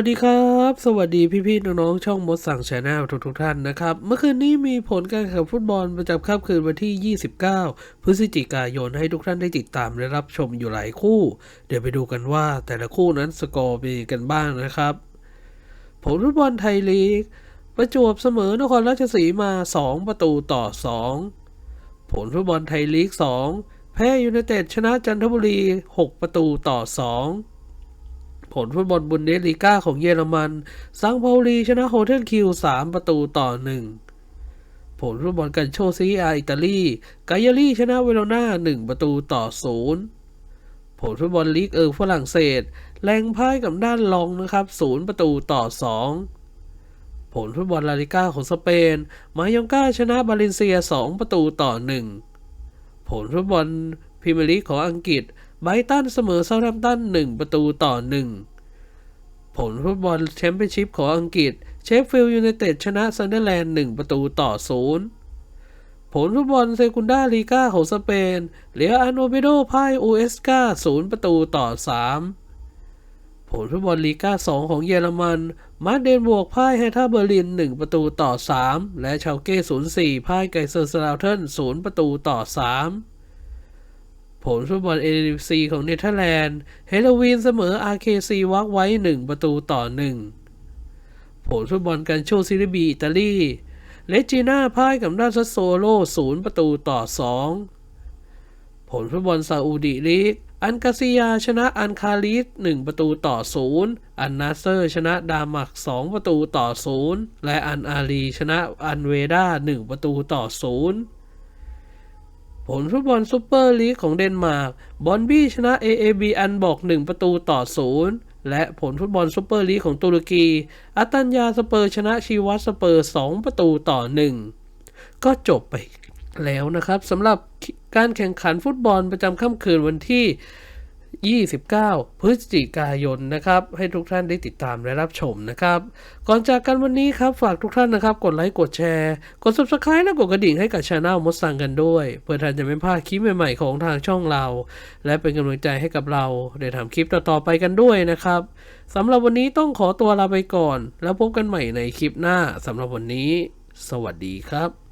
วัสดีครับ สวัสดีพี่ ๆ น้อง ๆ ช่องมดสั่งชาแนลทุก ๆ ท่านนะครับ เมื่อคืนนี้มีผลการแข่งขันฟุตบอลประจำค่ำคืนวันที่ 29 พฤศจิกายนให้ทุกท่านได้ติดตามและรับชมอยู่หลายคู่ เดี๋ยวไปดูกันว่าแต่ละคู่นั้นสกอร์เป็นกันบ้างนะครับ ผลฟุตบอลไทยลีก ประจวบเสมอนครราชสีมา 2 ประตูต่อ 2 ผลฟุตบอลไทยลีก 2 แพ้ยูไนเต็ดชนะจันทบุรี 6 ประตูต่อ 2 ผลฟุตบอลบุนเดสลีกาของเยอรมัน ซังเปาลีชนะโฮเทลคิว 3 ประตูต่อ 1 ผลฟุตบอลกันโชซีอาอิตาลีกายาลีชนะเวโรนา1 ประตูต่อ 0 ผลฟุตบอลลีกเอิงฝรั่งเศส แรงพ่ายกับด้านลองนะครับ 0 ประตูต่อ 2 ผลฟุตบอลลาลิก้าของสเปน มายองกาชนะบาเลนเซีย 2 ประตูต่อ 1 ผลฟุตบอลพรีเมียร์ลีกของอังกฤษ ไบตันเสมอเซาท์แฮมป์ตัน1 ประตูต่อ 1 ผลฟุตบอลแชมเปี้ยนชิพของอังกฤษ เชฟฟิลด์ยูไนเต็ดชนะซันเดอร์แลนด์ 1 ประตูต่อ 0 ผลฟุตบอลเซกุนดาลีกาของสเปนเรียอาโนเบโดพ่ายอูเอสกา0 ประตูต่อ 3 ผลฟุตบอลลีกา2 ของเยอรมันมาร์เดนบวกพ่ายให้ท่าเบอร์ลิน 1 ประตูต่อ 3 และชาวเก้04พ่ายไกเซอร์สลาวเทน0 ประตูต่อ 3 ผลฟุตบอลเอลิซีของเนเธอร์แลนด์เฮโลวีนเสมอ RKC วักไว้ 1 ประตูต่อ 1 ผลฟุตบอลกันโชซีรีบีอิตาลีเลจิน่าพ่ายกับด้านซัสโซโล0ประตูต่อ 2 ผลฟุตบอลซาอุดิลีก อันกาซิยาชนะอันคาลิส1ประตูต่อ 0 อันนาเซอร์ชนะดามัก 2 ประตูต่อ 0 และอันอาลีชนะอันเวดา1ประตูต่อ 0 ผลฟุตบอลซูเปอร์ลีกของเดนมาร์ก บอนบี้ชนะ AAB อันบอก 1 ประตูต่อ 0 และผลฟุตบอลซูเปอร์ลีกของตุรกีอัตัญญาสเปอร์ชนะชีวัตสเปอร์ 2 ประตูต่อ 1 ก็จบไปแล้วนะครับสำหรับการแข่งขันฟุตบอลประจำค่ำคืนวันที่ 29 พฤศจิกายนนะครับ ให้ทุกท่านได้ติดตามและรับชมนะครับ ก่อนจากกันวันนี้ครับ ฝากทุกท่านนะครับ กดไลค์กดแชร์ กด subscribe และกดกระดิ่งให้กับช anel มดสังกันด้วย เพื่อท่านจะไม่พลาดคลิปใหม่ๆของทางช่องเรา และเป็นกำลังใจให้กับเราได้ทำคลิปต่อๆไปกันด้วยนะครับสำหรับวันนี้ต้องขอตัวลาไปก่อน แล้วพบกันใหม่ในคลิปหน้าสำหรับวันนี้ สวัสดีครับ